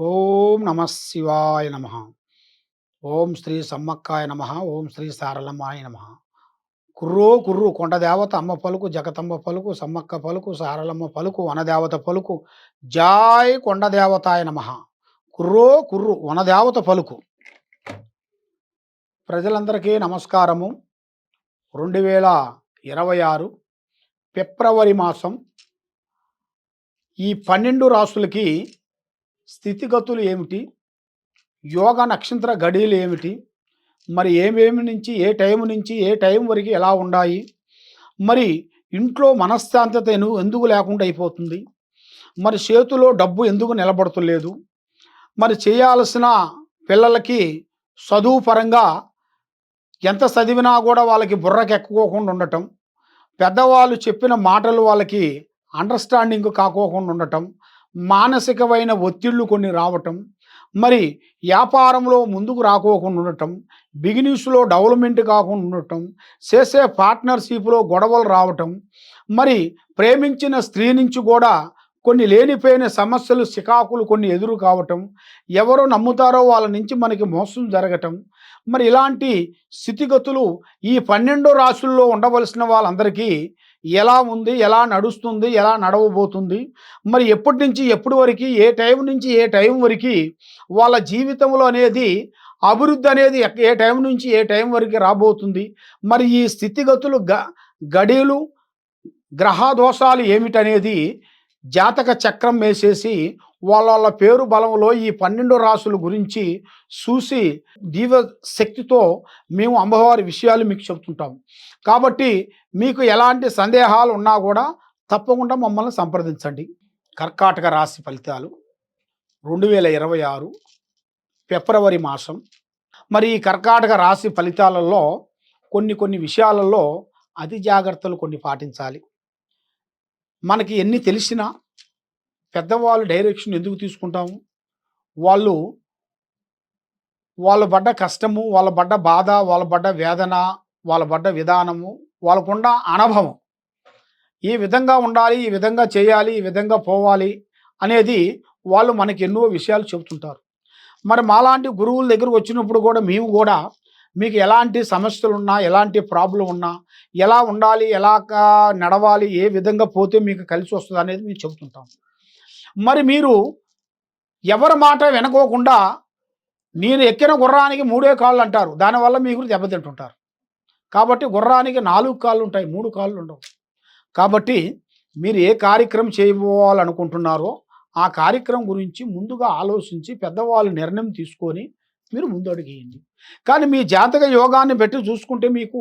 ఓం నమ శివాయ నమ. ఓం శ్రీ సమ్మక్కాయ నమ. ఓం శ్రీ సారలమ్మాయ నమ. కుర్రో కుర్రు కొండదేవత అమ్మ పలుకు జగతమ్మ పలుకు సమ్మక్క పలుకు సారలమ్మ పలుకు వనదేవత పలుకు జాయ్ కొండదేవతాయ నమ. కుర్రో కుర్రు వనదేవత పలుకు. ప్రజలందరికీ నమస్కారము. రెండు వేల ఇరవై ఆరు ఫిబ్రవరి మాసం ఈ పన్నెండు రాసులకి స్థితిగతులు ఏమిటి? యోగ నక్షత్ర గడియలు ఏమిటి? మరి ఏమేమి నుంచి ఏ టైం నుంచి ఏ టైం వరకు ఎలా ఉండాయి? మరి ఇంట్లో మనశ్శాంతత ఎందుకు లేకుండా అయిపోతుంది? మరి చేతిలో డబ్బు ఎందుకు నిలబడతలేదు? మరి చేయాల్సిన పిల్లలకి చదువు పరంగా ఎంత చదివినా కూడా వాళ్ళకి బుర్రకెక్కుకోకుండా ఉండటం పెద్దవాళ్ళు చెప్పిన మాటలు వాళ్ళకి అండర్స్టాండింగ్ కాకోకుండా ఉండటం మానసికమైన ఒత్తిళ్ళు కొన్ని రావటం మరి వ్యాపారంలో ముందుకు రాకోకుండా ఉండటం బిగినెస్లో డెవలప్మెంట్ కాకుండా ఉండటం చేసే పార్ట్నర్షిప్లో గొడవలు రావటం మరి ప్రేమించిన స్త్రీ నుంచి కూడా కొన్ని లేనిపోయిన సమస్యలు చికాకులు కొన్ని ఎదురు కావటం ఎవరు నమ్ముతారో వాళ్ళ నుంచి మనకి మోసం జరగటం మరి ఇలాంటి స్థితిగతులు ఈ పన్నెండు రాసుల్లో ఉండవలసిన వాళ్ళందరికీ ఎలా ఉంది ఎలా నడుస్తుంది ఎలా నడవబోతుంది మరి ఎప్పటి నుంచి ఎప్పటి వరకు ఏ టైం నుంచి ఏ టైం వరకు వాళ్ళ జీవితంలో అనేది అభివృద్ధి అనేది ఏ టైం నుంచి ఏ టైం వరకు రాబోతుంది మరి ఈ స్థితిగతులు గ గడియలు గ్రహదోషాలు ఏమిటనేది జాతక చక్రం వేసేసి వాళ్ళ వాళ్ళ పేరు బలంలో ఈ పన్నెండు రాసుల గురించి చూసి దీవ శక్తితో మేము అమ్మవారి విషయాలు మీకు చెబుతుంటాం. కాబట్టి మీకు ఎలాంటి సందేహాలు ఉన్నా కూడా తప్పకుండా మమ్మల్ని సంప్రదించండి. కర్కాటక రాశి ఫలితాలు రెండు వేల ఇరవై ఆరు ఫిబ్రవరి మాసం. మరి ఈ కర్కాటక రాశి ఫలితాలలో కొన్ని కొన్ని విషయాలలో అతి జాగ్రత్తలు కొన్ని పాటించాలి. మనకి ఎన్ని తెలిసినా పెద్దవాళ్ళు డైరెక్షన్ ఎందుకు తీసుకుంటాము? వాళ్ళు వాళ్ళు పడ్డ కష్టము వాళ్ళ పడ్డ బాధ వాళ్ళ పడ్డ వేదన వాళ్ళ పడ్డ విధానము వాళ్ళకున్న అనుభవం. ఈ విధంగా ఉండాలి ఈ విధంగా చేయాలి ఈ విధంగా పోవాలి అనేది వాళ్ళు మనకి ఎన్నో విషయాలు చెబుతుంటారు. మరి మాలాంటి గురువుల దగ్గర వచ్చినప్పుడు కూడా మేము కూడా మీకు ఎలాంటి సమస్యలు ఉన్నా ఎలాంటి ప్రాబ్లం ఉన్నా ఎలా ఉండాలి ఎలా నడవాలి ఏ విధంగా పోతే మీకు కలిసి వస్తుంది అనేది మేము చెబుతుంటాం మరి మీరు ఎవరి మాట వినకోకుండా నేను ఎక్కిన గుర్రానికి మూడే కాళ్ళు అంటారు. దానివల్ల మీకు దెబ్బతింటుంటారు. కాబట్టి గుర్రానికి నాలుగు కాళ్ళు ఉంటాయి. మూడు కాళ్ళు ఉండవు. కాబట్టి మీరు ఏ కార్యక్రమం చేయబోవాలనుకుంటున్నారో ఆ కార్యక్రమం గురించి ముందుగా ఆలోచించి పెద్దవాళ్ళు నిర్ణయం తీసుకొని మీరు ముందు అడిగేయండి కానీ మీ జాతక యోగాన్ని పెట్టి చూసుకుంటే మీకు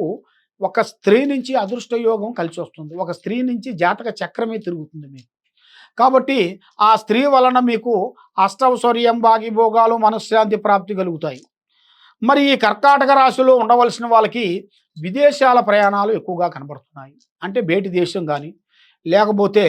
ఒక స్త్రీ నుంచి అదృష్ట యోగం కలిసి వస్తుంది. ఒక స్త్రీ నుంచి జాతక చక్రమే తిరుగుతుంది మీకు. కాబట్టి ఆ స్త్రీ వలన మీకు అష్టౌశ్వర్యం భాగిభోగాలు మనశ్శాంతి ప్రాప్తి కలుగుతాయి. మరి ఈ కర్కాటక రాశిలో ఉండవలసిన వాళ్ళకి విదేశాల ప్రయాణాలు ఎక్కువగా కనబడుతున్నాయి. అంటే బయటి దేశం కానీ లేకపోతే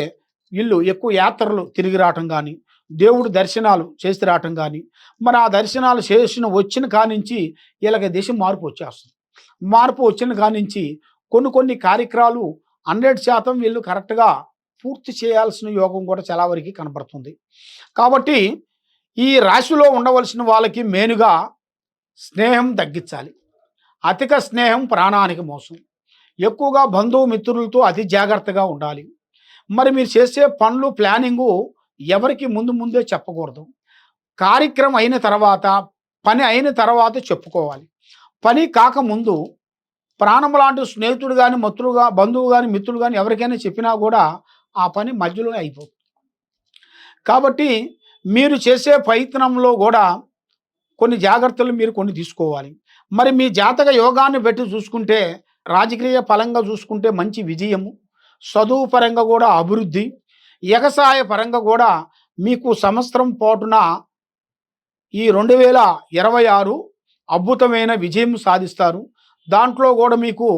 ఇల్లు ఎక్కువ యాత్రలు తిరిగి రావటం కానీ దేవుడు దర్శనాలు చేసి రావటం కానీ మరి ఆ దర్శనాలు చేసిన వచ్చిన కానించి వీళ్ళకి దేశం మార్పు వచ్చేస్తుంది. మార్పు వచ్చిన కానించి కొన్ని కొన్ని కార్యక్రమాలు హండ్రెడ్ శాతం వీళ్ళు కరెక్ట్గా పూర్తి చేయాల్సిన యోగం కూడా చాలా వరకు కనబడుతుంది కాబట్టి ఈ రాశిలో ఉండవలసిన వాళ్ళకి మెయిన్గా స్నేహం తగ్గించాలి. అధిక స్నేహం ప్రాణానికి మోసం. ఎక్కువగా బంధువు మిత్రులతో అతి జాగ్రత్తగా ఉండాలి. మరి మీరు చేసే పనులు ప్లానింగు ఎవరికి ముందు ముందే చెప్పకూడదు. కార్యక్రమం అయిన తర్వాత పని అయిన తర్వాత చెప్పుకోవాలి. పని కాకముందు ప్రాణం లాంటి స్నేహితుడు కానీ మిత్రుడుగా బంధువు కానీ మిత్రులు కానీ ఎవరికైనా చెప్పినా కూడా ఆ పని మధ్యలోనే అయిపోతుంది. కాబట్టి మీరు చేసే ప్రయత్నంలో కూడా కొన్ని జాగ్రత్తలు మీరు కొన్ని తీసుకోవాలి. మరి మీ జాతక యోగాన్ని పెట్టి చూసుకుంటే రాజకీయ పరంగా చూసుకుంటే మంచి విజయము చదువు పరంగా కూడా అభివృద్ధి ఎగసాయ పరంగా కూడా మీకు సంవత్సరం పాటున ఈ రెండు వేల ఇరవై ఆరు అద్భుతమైన విజయం సాధిస్తారు. దాంట్లో కూడా మీకు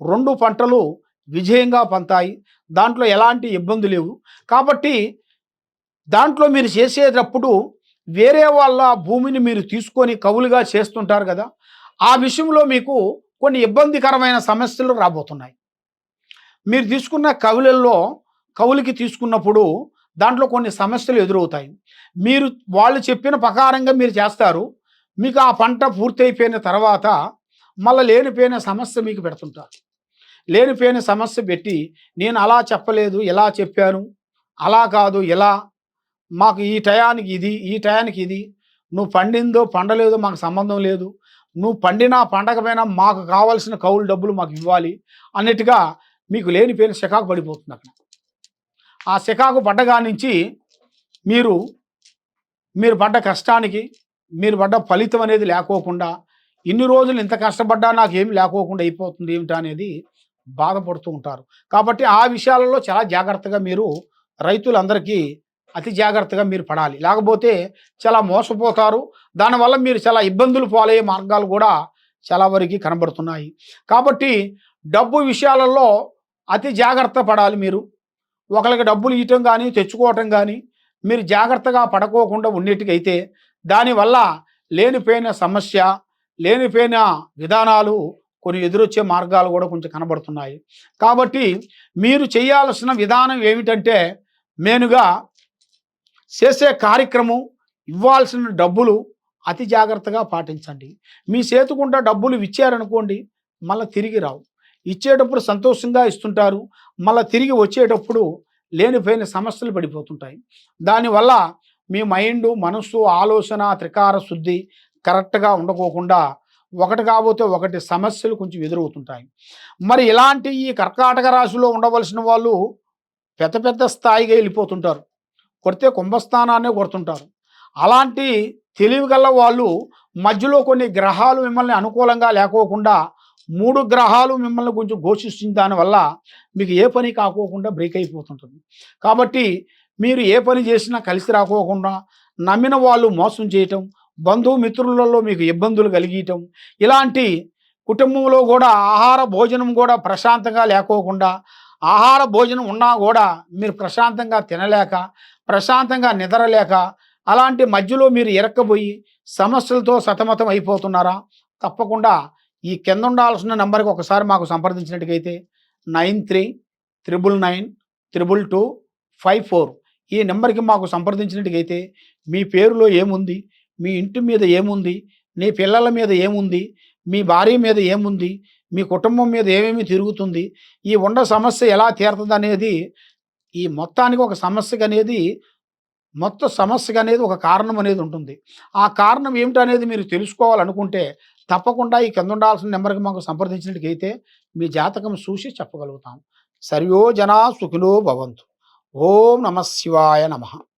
రెండు పంటలు విజయంగా పంతాయి. దాంట్లో ఎలాంటి ఇబ్బంది లేవు. కాబట్టి దాంట్లో మీరు చేసేటప్పుడు వేరే వాళ్ళ భూమిని మీరు తీసుకొని కవులుగా చేస్తుంటారు కదా. ఆ విషయంలో మీకు కొన్ని ఇబ్బందికరమైన సమస్యలు రాబోతున్నాయి. మీరు తీసుకున్న కవులల్లో కవులకి తీసుకున్నప్పుడు దాంట్లో కొన్ని సమస్యలు ఎదురవుతాయి. మీరు వాళ్ళు చెప్పిన ప్రకారంగా మీరు చేస్తారు. మీకు ఆ పంట పూర్తయిపోయిన తర్వాత మళ్ళీ లేనిపోయిన సమస్య మీకు పెడుతుంటారు. లేనిపోయిన సమస్య పెట్టి నేను అలా చెప్పలేదు ఇలా చెప్పాను? అలా కాదు ఇలా మాకు ఈ టయానికి ఇది ఈ టయానికి ఇది. నువ్వు పండిందో పండలేదో మాకు సంబంధం లేదు. నువ్వు పండినా పండకపోయినా మాకు కావాల్సిన కౌలు డబ్బులు మాకు ఇవ్వాలి అన్నట్టుగా మీకు లేనిపోయిన శకాకు పడిపోతుంది అక్కడ. ఆ శకాకు పడ్డగా నుంచి మీరు మీరు పడ్డ కష్టానికి మీరు పడ్డ ఫలితం అనేది లేకోకుండా ఇన్ని రోజులు ఇంత కష్టపడ్డా నాకు ఏమి లేకోకుండా అయిపోతుంది ఏమిటా అనేది బాధపడుతూ ఉంటారు. కాబట్టి ఆ విషయాలలో చాలా జాగ్రత్తగా మీరు రైతులందరికీ అతి జాగ్రత్తగా మీరు పడాలి. లేకపోతే చాలా మోసపోతారు. దానివల్ల మీరు చాలా ఇబ్బందులు పాలయ్యే మార్గాలు కూడా చాలా వరకు కనబడుతున్నాయి. కాబట్టి డబ్బు విషయాలలో అతి జాగ్రత్త పడాలి మీరు. ఒకరికి డబ్బులు ఇవ్వటం కానీ తెచ్చుకోవటం కానీ మీరు జాగ్రత్తగా పడుకోకుండా ఉండేటికైతే దానివల్ల లేనిపోయిన సమస్య లేనిపోయిన విధానాలు కొన్ని ఎదురొచ్చే మార్గాలు కూడా కొంచెం కనబడుతున్నాయి. కాబట్టి మీరు చేయాల్సిన విధానం ఏమిటంటే మెయిన్గా చేసే కార్యక్రమం ఇవ్వాల్సిన డబ్బులు అతి జాగ్రత్తగా పాటించండి. మీ చేతుకుండా డబ్బులు ఇచ్చారనుకోండి మళ్ళీ తిరిగి రావు. ఇచ్చేటప్పుడు సంతోషంగా ఇస్తుంటారు మళ్ళీ తిరిగి వచ్చేటప్పుడు లేనిపోయిన సమస్యలు పడిపోతుంటాయి. దానివల్ల మీ మైండ్ మనస్సు ఆలోచన త్రికార శుద్ధి కరెక్ట్గా ఉండకోకుండా ఒకటి కాబోతే ఒకటి సమస్యలు కొంచెం ఎదురవుతుంటాయి. మరి ఇలాంటి ఈ కర్కాటక రాశిలో ఉండవలసిన వాళ్ళు పెద్ద పెద్ద స్థాయిగా వెళ్ళిపోతుంటారు. కొడితే కుంభస్థానాన్ని కొడుతుంటారు. అలాంటి తెలివి వాళ్ళు మధ్యలో కొన్ని గ్రహాలు మిమ్మల్ని అనుకూలంగా లేకోకుండా మూడు గ్రహాలు మిమ్మల్ని కొంచెం ఘోషిస్తుంది దానివల్ల మీకు ఏ పని కాకోకుండా బ్రేక్ అయిపోతుంటుంది. కాబట్టి మీరు ఏ పని చేసినా కలిసి రాకోకుండా నమ్మిన వాళ్ళు మోసం చేయటం బంధుమిత్రులలో మీకు ఇబ్బందులు కలిగించటం ఇలాంటి కుటుంబంలో కూడా ఆహార భోజనం కూడా ప్రశాంతంగా లేకోకుండా ఆహార భోజనం ఉన్నా కూడా మీరు ప్రశాంతంగా తినలేక ప్రశాంతంగా నిద్రలేక అలాంటి మధ్యలో మీరు ఇరక్కబోయి సమస్యలతో సతమతం అయిపోతున్నారా? తప్పకుండా ఈ కింద ఉండాల్సిన నెంబర్కి ఒకసారి మాకు సంప్రదించినట్టుగైతే nine three triple nine triple two five four ఈ నెంబర్కి మాకు సంప్రదించినట్టుగైతే మీ పేరులో ఏముంది? మీ ఇంటి మీద ఏముంది? నీ పిల్లల మీద ఏముంది? మీ భార్య మీద ఏముంది? మీ కుటుంబం మీద ఏమేమి తిరుగుతుంది? ఈ ఉండ సమస్య ఎలా తీరుతుంది అనేది ఈ మొత్తానికి ఒక సమస్యకు అనేది మొత్తం సమస్యకు అనేది ఒక కారణం అనేది ఉంటుంది. ఆ కారణం ఏమిటనేది మీరు తెలుసుకోవాలనుకుంటే తప్పకుండా ఈ కింద ఉండాల్సిన నెంబర్కి మాకు సంప్రదించినట్టుకైతే మీ జాతకం చూసి చెప్పగలుగుతాం. సర్వో జనా సుఖినో భవంతు. ఓం నమ శివాయ నమ.